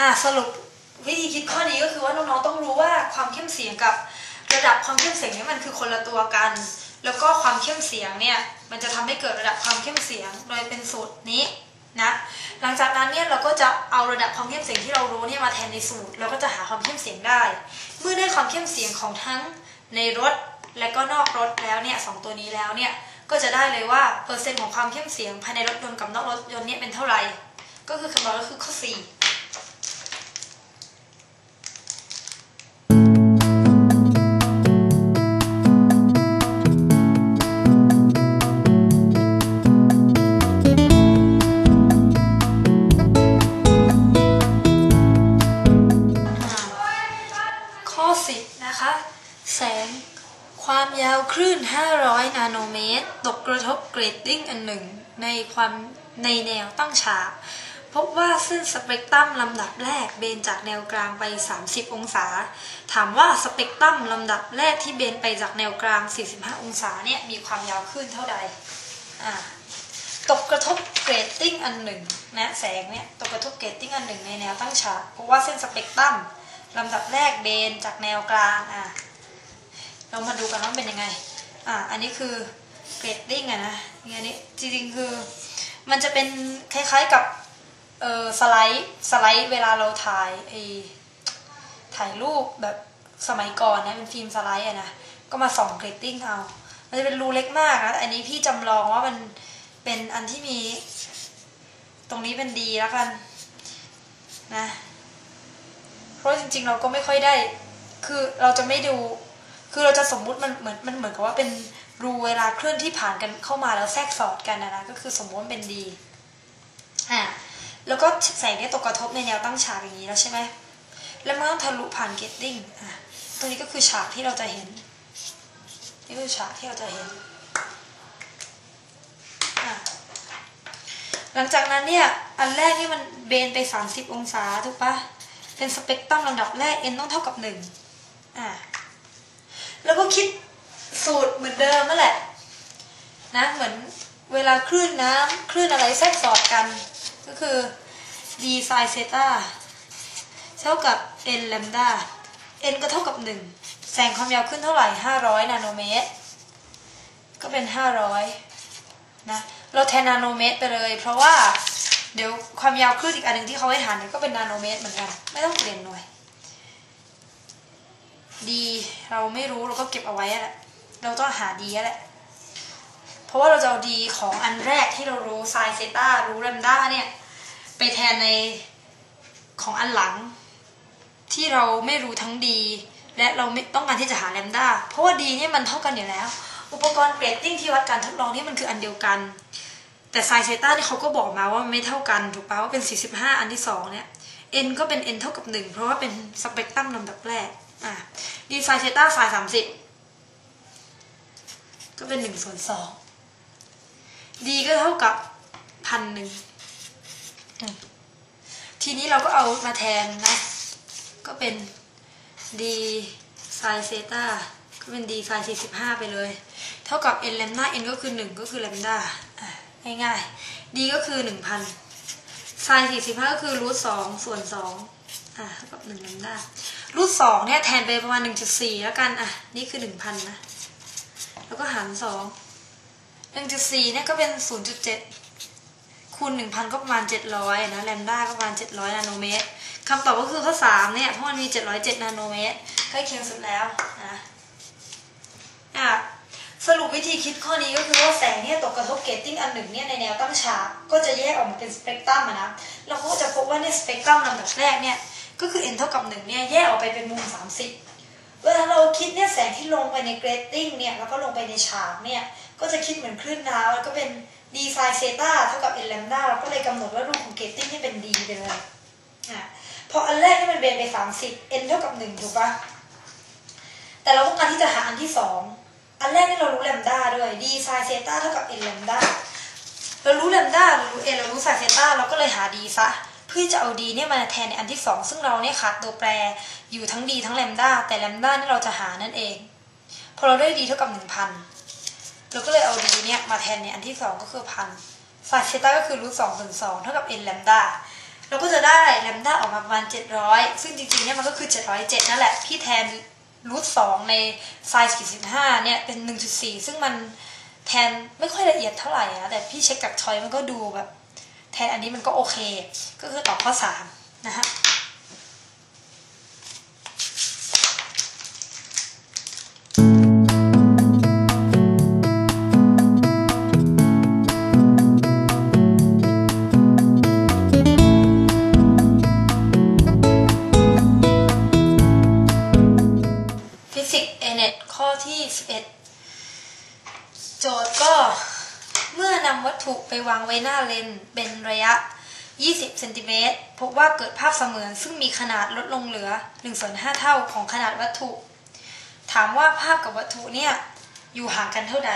อ่าสรุปวิธีคิดข้อนี้ก็คือว่าน้องๆต้องรู้ว่าความเข้มเสียงกับระดับความเข้มเสียงนี่มันคือคนละตัวกัน แล้วก็ความเข้มเสียงเนี่ยมันจะทำให้เกิดระดับความเข้มเสียงโดยเป็นสูตรนี้นะหลังจากนั้นเนี่ยเราก็จะเอาระดับความเข้มเสียงที่เรารู้เนี่ยมาแทนในสูตรแล้วก็จะหาความเข้มเสียงได้ เมื่อได้ความเข้มเสียงของทั้งในรถและก็นอกรถแล้วเนี่ยสองตัวนี้แล้วเนี่ยก็จะได้เลยว่าเปอร์เซ็นต์ของความเข้มเสียงภายในรถยนต์กับนอกรถยนต์เนี่ยเป็นเท่าไหร่ ก็คือคำตอบก็คือข้อ 4 ตกกระทบเกรดดิ้งอันหนึ่งในความในแนวตั้งฉาก พบว่าเส้นสเปกตรัมลำดับแรกเบนจากแนวกลางไป 30 องศา ถามว่าสเปกตรัมลำดับแรกที่เบนไปจากแนวกลาง 45 องศาเนี่ยมีความยาวคลื่นเท่าใดอ่าตกกระทบเกรดติ้งอันหนึ่งนะแสงเนี่ยตกกระทบเกรดติ้งอันหนึ่งในแนวตั้งฉากเพราะว่าเส้นสเปกตรัมลำดับแรกเบนจากแนวกลางอะเรามาดูกันว่าเป็นยังไงอะอันนี้คือ เกรดติ้งอะนะอันนี้จริงๆคือมันจะเป็นคล้ายๆกับเออสไลด์สไลด์เวลาเราถ่ายไอถ่ายรูปแบบสมัยก่อนนะเป็นฟิล์มสไลด์อะนะก็มาส่องเกรดติ้งเอา มันจะเป็นรูเล็กมากนะอันนี้พี่จำลองว่ามันเป็นอันที่มี ตรงนี้เป็นดีแล้วกันนะเพราะจริงๆเราก็ไม่ค่อยได้ คือเราจะไม่ดู คือเราจะสมมุติมันเหมือนมันเหมือนกับว่าเป็นรูเวลาเคลื่อนที่ผ่านกันเข้ามาแล้วแทรกสอดกันนะนะก็คือสมมติเป็นดีอะแล้วก็แสงเนี่ยตกกระทบในแนวตั้งฉากอย่างนี้แล้วใช่ไหมแล้วมันต้องทะลุผ่านเกตติ้งอะตัวนี้ก็คือฉากที่เราจะเห็นนี่คือฉากที่เราจะเห็นอะหลังจากนั้นเนี่ยอันแรกนี่มันเบนไป 30 องศาถูกปะเป็นสเปกตรัมลำดับแรก n ต้องเท่ากับ1อะ แล้วก็คิดสูตรเหมือนเดิมนั่นแหละนะเหมือนเวลาคลื่นน้ำคลื่นอะไรแทรกสอดกัน ก็คือ d ไซเซตาเท่ากับ n แลมดา n ก็เท่ากับ 1 แสงความยาวขึ้นเท่าไหร่ 500 นาโนเมตร ก็เป็น 500 นะ เราแทนนาโนเมตรไปเลย เพราะว่าเดี๋ยวความยาวคลื่นอีกอันหนึ่งที่เขาให้ฐานเนี่ยก็เป็นนาโนเมตรเหมือนกัน ไม่ต้องเปลี่ยนหน่วย ดีเราไม่รู้เราก็เก็บเอาไว้แหละเราต้องหาดีแหละ เพราะว่าเราจะเอาดีของอันแรกที่เรารู้ไซเซต้ารู้แลมด้าเนี่ย ไปแทนในของอันหลัง ที่เราไม่รู้ทั้งดี และเราไม่ต้องการที่จะหาแลมด้าเพราะว่าดีเนี่ยมันเท่ากันอยู่แล้ว อุปกรณ์เกรดติ้งที่วัดการทดลองนี่มันคืออันเดียวกัน แต่ไซเซต้าที่เขาก็บอกมาว่าไม่เท่ากันถูกปะว่าเป็น 45 อันที่2เนี่ย n ก็เป็น n เท่ากับ 1 เพราะว่าเป็นสเปกตรัมลำดับแรก อะดีไซเซต้าไซ30ก็เป็น1ส่วน2 d ก็เท่ากับพันหนึ่งทีนี้เราก็เอามาแทนนะ ก็เป็น d ไซเซต้าก็เป็น d ไซ45ไปเลย เท่ากับ n แลมด้า n ก็คือ1ก็คือแลมด้าง่ายๆ d ก็คือ1,000ไซ45ก็คือรูท2ส่วน2อะเท่ากับ1แลมด้า รูท2เนี่ยแทนไปประมาณ1.4แล้วกันอะนี่คือ1,000นนะ แล้วก็หาร2 1.4เนี่ยก็เป็น0.7คูณ1,000ก็ประมาณ700นะแลมด้าก็ประมาณ700นาโนเมตรคำตอบก็คือข้อ3เนี่ยเพราะมันมี707นาโนเมตรใกล้เคียงสุดแล้วนะอะสรุปวิธีคิดข้อนี้ก็คือว่าแสงเนี่ยตกกระทบเกตติ้งอันหนึ่งเนี่ยในแนวตั้งฉากก็จะแยกออกมาเป็นสเปกตรัมนะเราก็จะพบว่าเนี่ยสเปกตรัมลำดับแรกเนี่ย ก็คือ n เท่ากับ1เนี่ยแยกออกไปเป็นมุม 30 เวลาเราคิดเนี่ยแสงที่ลงไปในเกรดติ้งเนี่ยแล้วก็ลงไปในฉากเนี่ยก็จะคิดเหมือนคลื่นน้ำแล้วก็เป็น d ไซเซตาเท่ากับ n แลมดาเราก็เลยกำหนดว่ารูปของเกรตติ้งให้เป็น d ไปเลยอะพออันแรกที่มันเบนไป 30 n เท่ากับ 1 ถูกปะแต่เราต้องการที่จะหาอันที่สองอันแรกนี่เรารู้แลมด้าด้วย d ไซเซตาเท่ากับ n แลมดาเรารู้แลมด้าเรารู้ n เรารู้ไซเซตาเราก็เลยหา d ซะ เพื่อจะเอา d เนี่ยมาแทนในอันที่สองซึ่งเราเนี่ยขาดตัวแปรอยู่ทั้ง d ทั้งแลมด้าแต่แลมด้านี่เราจะหานั่นเอง พอเราได้ d เท่ากับ 1,000 เราก็เลยเอา d เนี่ยมาแทนในอันที่สองก็คือพันไซเซต้าก็คือรูทสองส่วนสองเท่ากับ n แลมด้าเราก็จะได้แลมด้าออกมาประมาณ 700 ซึ่งจริงๆเนี่ยมันก็คือ 707 นั่นแหละพี่แทนรูทสองในไซส์45เนี่ยเป็น 1.4 ซึ่งมันแทนไม่ค่อยละเอียดเท่าไหร่นะแต่พี่เช็คจากชอยมันก็ดูแบบ แทนอันนี้มันก็โอเค ก็คือตอบข้อ 3 นะฮะฟิสิกส์เอเน็ตข้อที่ 11 โจทย์ก็ เมื่อนำวัตถุไปวางไว้หน้าเลนเป็นระยะ 20 เซนติเมตรพบว่าเกิดภาพเสมือนซึ่งมีขนาดลดลงเหลือ1ส่วน5เท่าของขนาดวัตถุ ถามว่าภาพกับวัตถุเนี่ยอยู่ห่างกันเท่าใด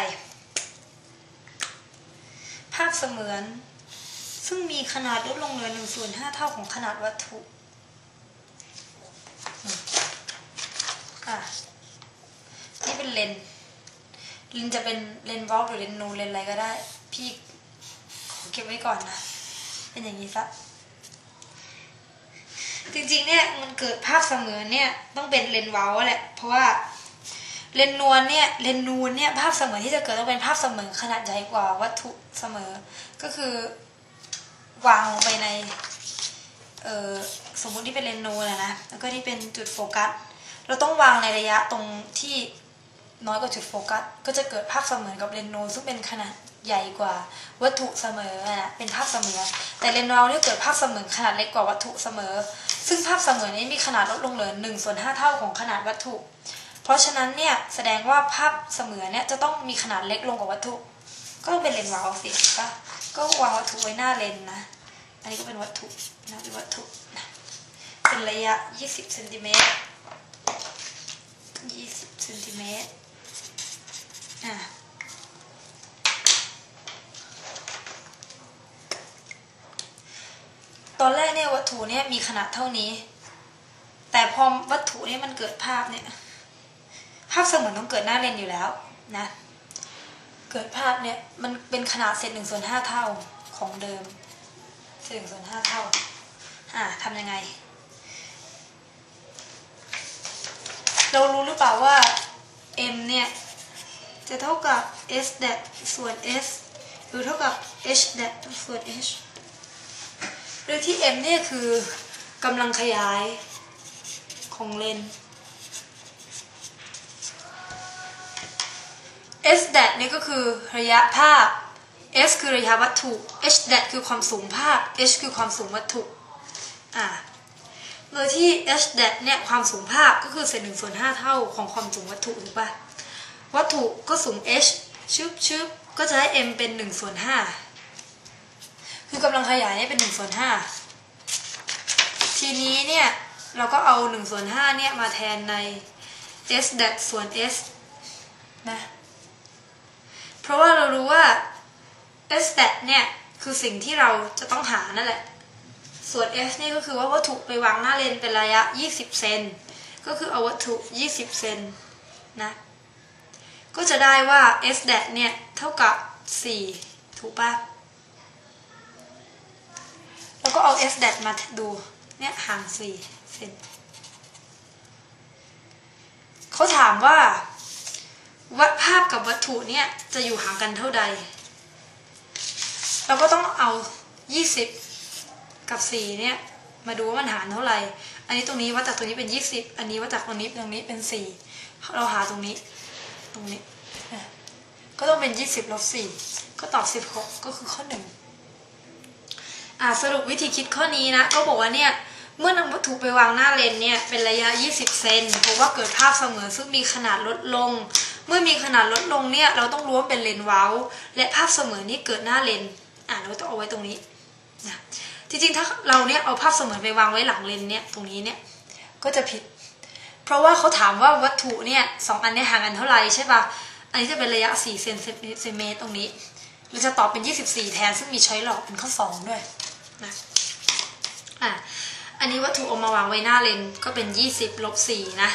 ภาพเสมือน ซึ่งมีขนาดลดลงเหลือ1ส่วน5เท่าของขนาดวัตถุอะนี่เป็นเลนส์ ลนจะเป็นเลนส์วอลหรือเลนนูเลนอะไรก็ได้ พี่ขอเก็บไว้ก่อนนะ เป็นอย่างนี้ซะจริงๆเนี่ยมันเกิดภาพเสมือนเนี่ยต้องเป็นเลนเวลแหละ เพราะว่าเลนนวลเนี่ยเลนนูนเนี่ยภาพเสมือนที่จะเกิดต้องเป็นภาพเสมือนขนาดใหญ่กว่าวัตถุเสมอ ก็คือวางลงไปในเออสมมุติที่เป็นเลนนูนะนะแล้วก็ที่เป็นจุดโฟกัส เราต้องวางในระยะตรงที่ น้อยกว่าจุดโฟกัส ก็จะเกิดภาพเสมือนกับเลนส์นูนซึ่งเป็นขนาดใหญ่กว่าวัตถุเสมอนะเป็นภาพเสมือนแต่เลนส์เราเนี่ยเกิดภาพเสมือนขนาดเล็กกว่าวัตถุเสมอ ซึ่งภาพเสมือนนี้มีขนาดลดลงเหลือหนึ่งส่วนห้าเท่าของขนาดวัตถุ เพราะฉะนั้นเนี่ยแสดงว่าภาพเสมือนเนี่ยจะต้องมีขนาดเล็กลงกว่าวัตถุ ก็ต้องเป็นเลนส์วาลสิก็ก็วางวัตถุไว้หน้าเลนส์นะ อันนี้ก็เป็นวัตถุนะเป็นวัตถุนะเป็นระยะ 20เซนติเมตร20เซนติเมตร อะตอนแรกเนี่ยวัตถุเนี่ยมีขนาดเท่านี้ แต่พอวัตถุเนี่ยมันเกิดภาพเนี่ยภาพเสมือนต้องเกิดหน้าเลนอยู่แล้วนะ เกิดภาพเนี่ยมันเป็นขนาดเศษหนึ่งส่วนห้าเท่าของเดิมเศษหนึ่งส่วนห้าเท่า อ่าทำยังไง เรารู้หรือเปล่าว่า m เนี่ย จะเท่ากับ s แดดส่วน s หรือเท่ากับ h แดดส่วน h โดยที่ m เนี่ยคือกำลังขยายของเลน s แดดนี่ก็คือระยะภาพ s คือระยะวัตถุ h แดดคือความสูงภาพ h คือความสูงวัตถุอ่าโดยที่ h แดดเนี่ยความสูงภาพก็คือเศษหนึ่งส่วนห้าเท่าของความสูงวัตถุถูกป่ะ วัตถุก็สูง h ชึบชึบก็จะได้ m เป็นหนึ่งส่วนห้าคือกำลังขยายเนี่ยเป็นหนึ่งส่วนห้าทีนี้เนี่ยเราก็เอาหนึ่งส่วนห้าเนี่ยมาแทนใน s แดส่วน s นะเพราะว่าเรารู้ว่า s แดเนี่ย คือสิ่งที่เราจะต้องหานั่นแหละ ส่วน f นี่ก็คือว่าวัตถุไปวางหน้าเลนเป็นระยะ 20 เซนก็คือเอาวัตถุ 20 เซนนะ ก็จะได้ว่า s แดดเนี่ย เท่ากับ 4 ถูกปะแล้วก็เอา s แดดมาดูเนี่ยห่าง 4 เซนเขาถามว่า วัดภาพกับวัตถุเนี่ย จะอยู่ห่างกันเท่าใด เราก็ต้องเอา 20 กับ 4 เนี่ย มาดูว่ามันหารเท่าไหร่ อันนี้ตรงนี้วัดจากตรงนี้เป็น 20 อันนี้วัดจากตรงนี้ตรงนี้เป็น 4 เราหาตรงนี้ ตรงนี้ก็ต้องเป็น 20ลบ4ก็ตอบ 16 ก็คือข้อ 1 อ่าสรุปวิธีคิดข้อนี้นะ ก็บอกว่าเนี่ย เมื่อนำวัตถุไปวางหน้าเลนเนี่ย เป็นระยะ 20 เซนเพราะว่าเกิดภาพเสมอซึ่งมีขนาดลดลง เมื่อมีขนาดลดลงเนี่ย เราต้องรู้ว่าเป็นเลนเว้า และภาพเสมอนี้เกิดหน้าเลน อ่าเราต้องเอาไว้ตรงนี้นะจริงๆ ถ้าเราเนี่ยเอาภาพเสมือนไปวางไว้หลังเลนเนี่ย ตรงนี้เนี่ย ก็จะผิด เพราะว่าเขาถามว่าวัตถุเนี่ยสองอันเนี่ยห่างกันเท่าไหร่ใช่ปะอันนี้จะเป็นระยะ4เซนเซนเมตรตรงนี้เราจะตอบเป็น 24 แทนซึ่งมีใช้หลอกเป็นข้อ 2 ด้วยนะอะอันนี้วัตถุเอามาวางไว้หน้าเลนก็เป็น 20ลบ4นะ